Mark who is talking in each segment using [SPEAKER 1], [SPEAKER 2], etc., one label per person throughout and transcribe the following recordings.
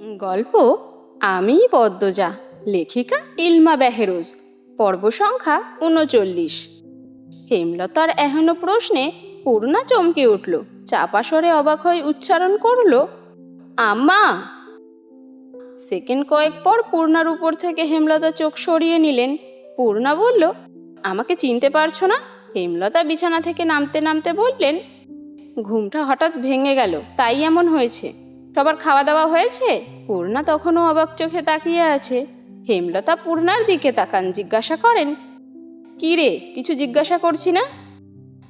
[SPEAKER 1] গল্প আমি পদ্মজা, লেখিকা ইলমা বেহেরোজ, পর্ব সংখ্যা উনচল্লিশ। হেমলতার এহেন প্রশ্নে পূর্ণা চমকে উঠল, চাপা অবাক হয়ে উচ্চারণ করল, আম্মা! সেকেন্ড কয়েক পর পূর্ণার উপর থেকে হেমলতা চোখ সরিয়ে নিলেন। পূর্ণা বলল, আমাকে চিনতে পারছ না? হেমলতা বিছানা থেকে নামতে নামতে বললেন, ঘুমটা হঠাৎ ভেঙে গেল, তাই এমন হয়েছে। সবার খাওয়া দাওয়া হয়েছে? পূর্ণা তখনও অবাক চোখে তাকিয়ে আছে। হেমলতা পূর্ণার দিকে তাকান, জিজ্ঞাসা করেন, কি রে, কিছু জিজ্ঞাসা করছি না?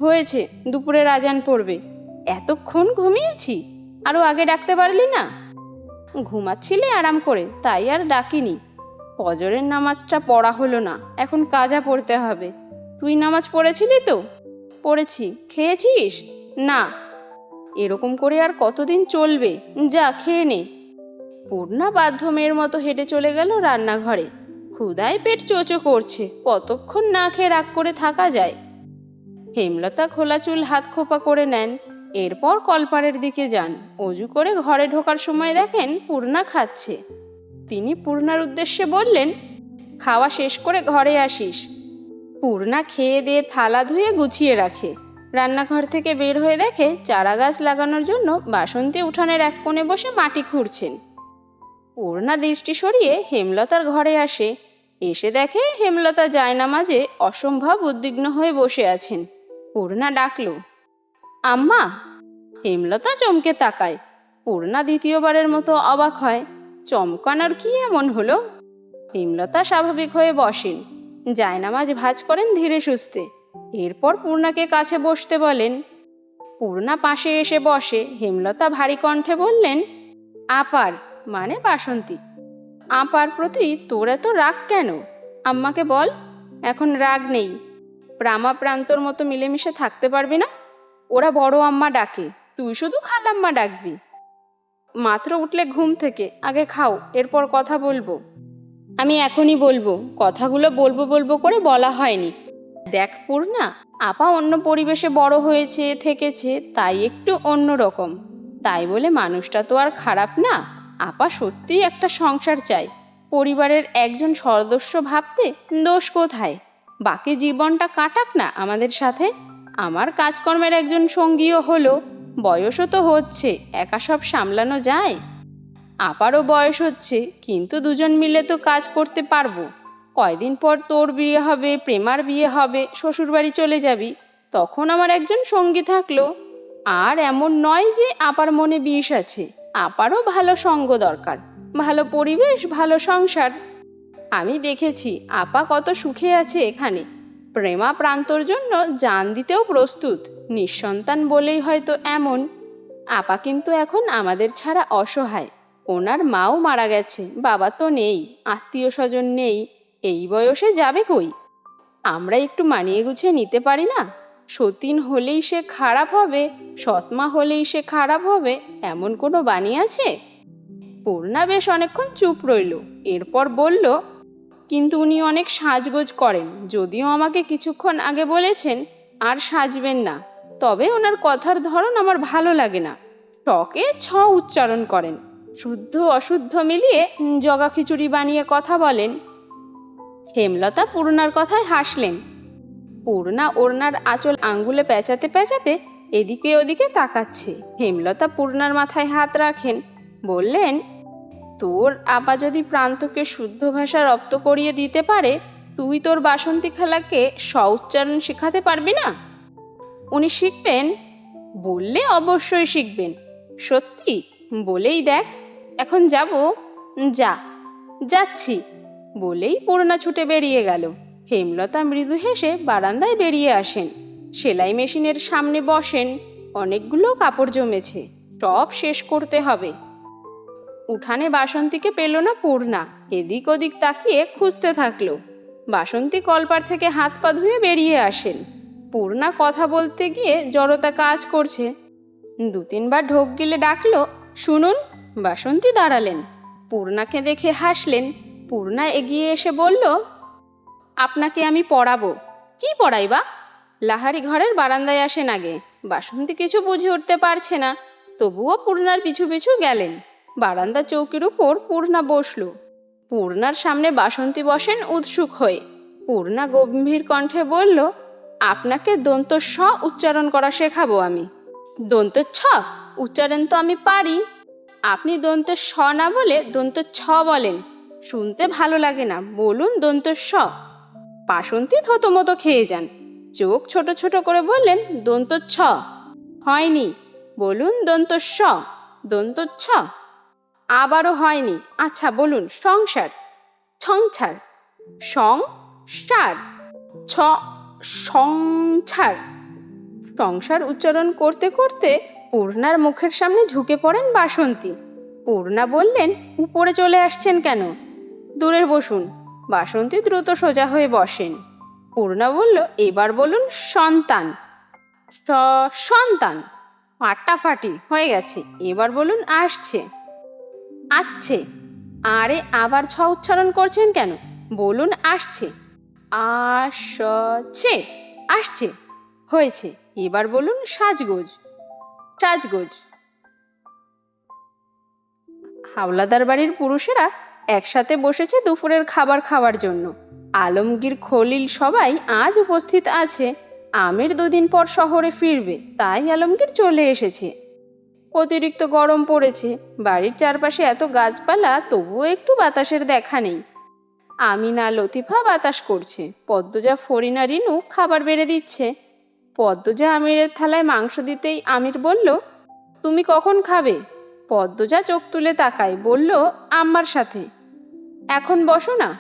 [SPEAKER 1] হয়েছে, দুপুরে রাজান পড়বে। এতক্ষণ ঘুমিয়েছি আরও আগে ডাকতে পারলি না? ঘুমাচ্ছিলে আরাম করে, তাই আর ডাকিনি। ফজরের নামাজটা পড়া হলো না, এখন কাজা পড়তে হবে। তুই নামাজ পড়েছিলি তো? পড়েছি। খেয়েছিস? না এরকম করে আর কতদিন চলবে? যা, খেয়ে নে। পূর্ণা বাধ্য মেয়ের মতো হেঁটে চলে গেল রান্নাঘরে। ক্ষুদায় পেট চোচো করছে, কতক্ষণ না খেয়ে রাগ করে থাকা যায়। হেমলতা খোলা চুল হাত খোপা করে নেন, এরপর কলপাড়ের দিকে যান। অজু করে ঘরে ঢোকার সময় দেখেন পূর্ণা খাচ্ছে। তিনি পূর্ণার উদ্দেশ্যে বললেন, খাওয়া শেষ করে ঘরে আসিস। পূর্ণা খেয়ে দিয়ে থালা ধুয়ে গুছিয়ে রাখে। রান্নাঘর থেকে বের হয়ে দেখে চারা গাছ লাগানোর জন্য বাসন্তী উঠানের এক কোণে বসে মাটি খুঁড়ছেন। পূর্ণা দৃষ্টি সরিয়ে হেমলতার ঘরে আসে। এসে দেখে হেমলতা জায়নামাজে অসম্ভব উদ্বিগ্ন হয়ে বসে আছেন। পূর্ণা ডাকলো, আম্মা! হেমলতা চমকে তাকায়। পূর্ণা দ্বিতীয়বারের মতো অবাক হয়, চমকানোর কি এমন হলো? হেমলতা স্বাভাবিক হয়ে বসেন। জায়নামাজ ভাজ করেন ধীরে সুস্থে। এরপর পূর্ণাকে কাছে বসতে বলেন, পূর্ণা পাশে এসে বসে। হেমলতা ভারী কণ্ঠে বললেন, আপার মানে বাসন্তী। আপার প্রতি তোর এত রাগ কেন? আম্মাকে বল, এখন রাগ নেই। প্রামা প্রান্তর মতো মিলেমিশে থাকতে পারবি না? ওরা বড় আম্মা ডাকে, তুই শুধু খালাম্মা ডাকবি। মাত্র উঠলে ঘুম থেকে, আগে খাও, এরপর কথা বলব। আমি এখনই বলব, কথাগুলো বলব বলব করে বলা হয়নি। দেখ পূর্ণা, আপা অন্য পরিবেশে বড় হয়েছে, থেকেছে, তাই একটু অন্য রকম তাই বলে মানুষটা তো আর খারাপ না। আপা সত্যিই একটা সংসার চাই। পরিবারের একজন সদস্য ভাবতে দোষ কোথায়? বাকি জীবনটা কাটাক না আমাদের সাথে। আমার কাজকর্মের একজন সঙ্গীও হলো। বয়সও তো হচ্ছে, একা সব সামলানো যায়। আপারও বয়স হচ্ছে, কিন্তু দুজন মিলে তো কাজ করতে পারব। কয়দিন পর তোর বিয়ে হবে, প্রেমার বিয়ে হবে, শ্বশুরবাড়ি চলে যাবি, তখন আমার একজন সঙ্গী থাকল। আর এমন নয় যে আপার মনে বিষ আছে, আপারও ভালো সঙ্গ দরকার, ভালো পরিবেশ, ভালো সংসার। আমি দেখেছি আপা কত সুখে আছে এখানে। প্রেমা প্রান্তর জন্য জান দিতেও প্রস্তুত, নিঃসন্তান বলেই হয়তো এমন। আপা কিন্তু এখন আমাদের ছাড়া অসহায়, ওনার মাও মারা গেছে, বাবা তো নেই, আত্মীয় স্বজন নেই। এই বয়সে যাবে কই? আমরা একটু মানিয়ে গুছিয়ে নিতে পারি না? সতীন হলেই সে খারাপ হবে, সৎমা হলেই সে খারাপ হবে, এমন কোনো বাণী আছে? পূর্ণা বেশ অনেকক্ষণ চুপ রইল, এরপর বলল, কিন্তু উনি অনেক সাজগোজ করেন, যদিও আমাকে কিছুক্ষণ আগে বলেছেন, আর সাজবেন না। তবে ওনার কথার ধরন আমার ভালো লাগে না। টকে ছ উচ্চারণ করেন। শুদ্ধ অশুদ্ধ মিলিয়ে জগা খিচুড়ি বানিয়ে কথা বলেন। হেমলতা পূর্ণার কথায় হাসলেন। পূর্ণা ওড়নার আঁচল আঙ্গুলে পেঁচাতে পেঁচাতে এদিকে ওদিকে তাকাচ্ছে। হেমলতা পূর্ণার মাথায় হাত রাখেন, বললেন, তোর আপা যদি প্রান্তকে শুদ্ধ ভাষা রপ্ত করিয়ে দিতে পারে, তুই তোর বাসন্তী খেলাকে স্ব উচ্চারণ শেখাতে পারবি না? উনি শিখবেন? বললে অবশ্যই শিখবেন। সত্যি? বলেই দেখ। এখন যাব। যা, যাচ্ছি। বলেই পূর্ণা ছুটে বেরিয়ে গেল। হেমলতা মৃদু হেসে বারান্দায় বেরিয়ে আসেন। সেলাই মেশিনের সামনে বসেন। অনেকগুলো কাপড় জমেছে। সব শেষ করতে হবে। উঠানে বাসন্তীকে পেল না পূর্ণা। এদিক ওদিক তাকিয়ে খুঁজতে থাকল। বাসন্তী কলপার থেকে হাত পা ধুয়ে বেরিয়ে আসেন। পূর্ণা কথা বলতে গিয়ে জড়তা কাজ করছে। দু তিনবার ঢোক গিলে ডাকলো, শুনুন। বাসন্তী দাঁড়ালেন। পূর্ণাকে দেখে হাসলেন। পূর্ণা এগিয়ে এসে বলল, আপনাকে আমি পড়াবো। কি পড়াইবা লাহারি ঘরের বারান্দায় আসেন আগে। বাসন্তী কিছু বুঝে উঠতে পারছে না। তবুও পূর্ণার পিছু পিছু গেলেন। বারান্দা চৌকির উপর পূর্ণা বসল। পূর্ণার সামনে বাসন্তী বসেন উৎসুক হয়ে। পূর্ণা গম্ভীর কণ্ঠে বলল, আপনাকে দন্ত স উচ্চারণ করা শেখাবো আমি। দন্ত ছ? উচ্চারণ তো আমি পারি। আপনি দন্ত স না বলে দন্ত ছ বলেন। শুনতে ভালো লাগে না, বলুন দন্ত স বাসন্তী থতমতো খেয়ে যান। চোখ ছোট ছোট করে বললেন দন্ত ছ হয়নি। বলুন দন্ত স দন্ত ছ আবারও হয়নি। আচ্ছা বলুন, সংসার? সংসার। সং সার ছ সংসার সংসার উচ্চারণ করতে করতে পূর্ণার মুখের সামনে ঝুঁকে পড়েন বাসন্তী। পূর্ণা বললেন, উপরে চলে আসছেন কেন? দূরের বসুন। বাসন্তী দ্রুত সোজা হয়ে বসেন। পূর্ণা বলল, এবার বলুন সন্তান। সন্তান। ফাটাফাটি, হয়ে গেছে। এবার বলুন আসছে। আসছে? আরে, আবার ছ উচ্চারণ করছেন কেন? বলুন আসছে। আসছে? আসছে? হয়েছে। এবার বলুন সাজগোজ। সাজগোজ? হাওলাদার বাড়ির পুরুষেরা একসাথে বসেছে দুপুরের খাবার খাওয়ার জন্য। আলমগীর, খলিল সবাই আজ উপস্থিত আছে। আমির দুদিন পর শহরে ফিরবে, তাই আলমগীর চলে এসেছে। অতিরিক্ত গরম পড়েছে, বাড়ির চারপাশে এত গাছপালা, তবুও একটু বাতাসের দেখা নেই। আমিনা, লতিফা বাতাস করছে, পদ্মজা, ফরিনা, রিনু খাবার বেড়ে দিচ্ছে। পদ্মজা আমিরের থালায় মাংস দিতেই আমির বলল, তুমি কখন খাবে? পদ্মজা চোখ তুলে তাকায়, বলল, আম্মার সাথে। এখন বসো না।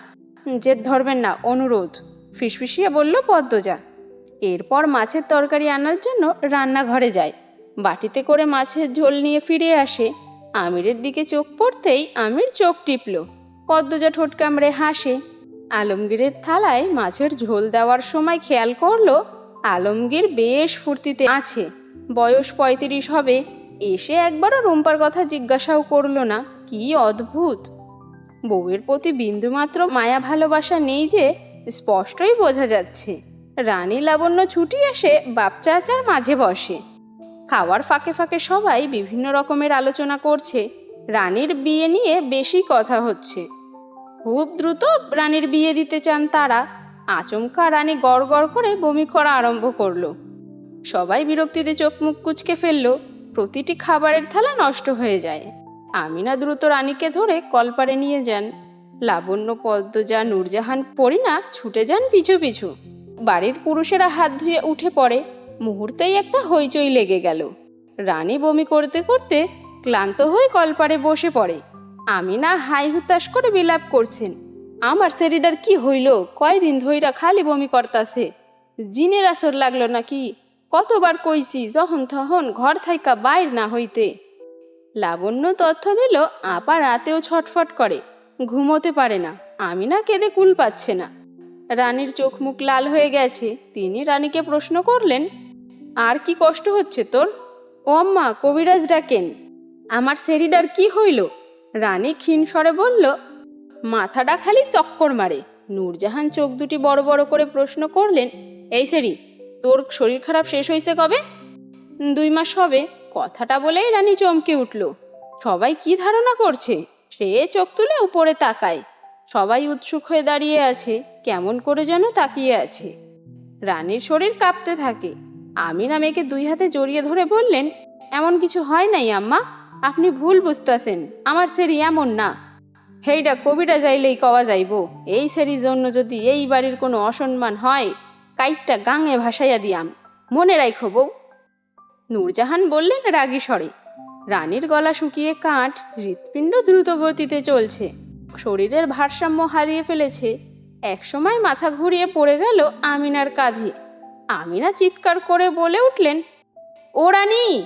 [SPEAKER 1] জেদ ধরবেন না, অনুরোধ। ফিসফিসিয়ে বলল পদ্মজা। এরপর মাছের তরকারি আনার জন্য রান্নাঘরে যায়। বাটিতে করে মাছের ঝোল নিয়ে ফিরে আসে। আমিরের দিকে চোখ পড়তেই আমির চোখ টিপল। পদ্মজা ঠোঁট কামড়ে হাসে। আলমগীরের থালায় মাছের ঝোল দেওয়ার সময় খেয়াল করল, আলমগীর বেশ ফুর্তিতে আছে। বয়স পঁয়ত্রিশ হবে। এসে একবারও রুম্পার কথা জিজ্ঞাসাও করল না, কি অদ্ভুত! বউয়ের প্রতি বিন্দুমাত্র মায়া ভালোবাসা নেই যে স্পষ্টই বোঝা যাচ্ছে। রানী লাবণ্য ছুটি এসে বাপচাচার মাঝে বসে। খাওয়ার ফাঁকে ফাঁকে সবাই বিভিন্ন রকমের আলোচনা করছে। রানীর বিয়ে নিয়ে বেশি কথা হচ্ছে। খুব দ্রুত রানীর বিয়ে দিতে চান তারা। আচমকা রানী গড় করে বমি করা আরম্ভ করল। সবাই বিরক্তিতে চোখ মুখ কুচকে ফেলল। প্রতিটি খাবারের থালা নষ্ট হয়ে যায়। আমিনা দ্রুত রানীকে ধরে কলপারে নিয়ে যান। লাবণ্য পদ্ম পদ্মজা, নূরজাহান পরিনা ছুটে যান পিছু পিছু। বাড়ির পুরুষেরা হাত ধুয়ে উঠে পড়ে। মুহূর্তেই একটা হইচই লেগে গেল। রানী বমি করতে করতে ক্লান্ত হয়ে কলপারে বসে পড়ে। আমিনা হাই হুতাশ করে বিলাপ করছেন, আমার শরীরের কি হইল? কয়দিন ধইরা খালি বমি করতাছে? জিনের আসর লাগল নাকি? কতবার কইছি যখন তখন ঘর থাইকা বাইর না হইতে। লাবণ্য তথ্য দিল, আপা রাতেও ছটফট করে। ঘুমোতে পারে না। আমি না কেঁদে কুল পাচ্ছে না। রানীর চোখ মুখ লাল হয়ে গেছে। তিনি রানীকে প্রশ্ন করলেন, আর কি কষ্ট হচ্ছে তোর? ও আম্মা, কবিরাজ ডাকেন। আমার সেরিডার কি হইল? রানী ক্ষীণ স্বরে বলল, মাথাটা খালি চক্কর মারে। নূরজাহান চোখ দুটি বড় বড় করে প্রশ্ন করলেন, এই সেরি তোর শরীর খারাপ শেষ হয়েছে কবে? দুই মাস হবে। কথাটা বলেই রানী চমকে উঠল। সবাই কি ধারণা করছে? সে চোখ তুলে উপরে তাকায়। সবাই উৎসুক হয়ে দাঁড়িয়ে আছে, কেমন করে যেন তাকিয়ে আছে। রানীর শরীর কাঁপতে থাকে। আমিনা মেয়েকে দুই হাতে জড়িয়ে ধরে বললেন, এমন কিছু হয় নাই আম্মা। আপনি ভুল বুঝতাছেন। আমার সেরি এমন না। হেইডা, কবিরা যাইলেই কওয়া যাইব। এই সেরির জন্য যদি এই বাড়ির কোনো অসম্মান হয়, কাইটটা গাঙে ভাসাইয়া দিয়াম। মনে রাখো বউ। নূরজাহান বললেন, রাগী স্বরে। রানীর গলা শুকিয়ে কাঠ হৃৎপিণ্ড দ্রুত গতিতে চলছে। শরীরের ভারসাম্য হারিয়ে ফেলেছে। একসময় মাথা ঘুরিয়ে পড়ে গেল আমিনার কাঁধে। আমিনা চিৎকার করে বলে উঠলেন, ও রানী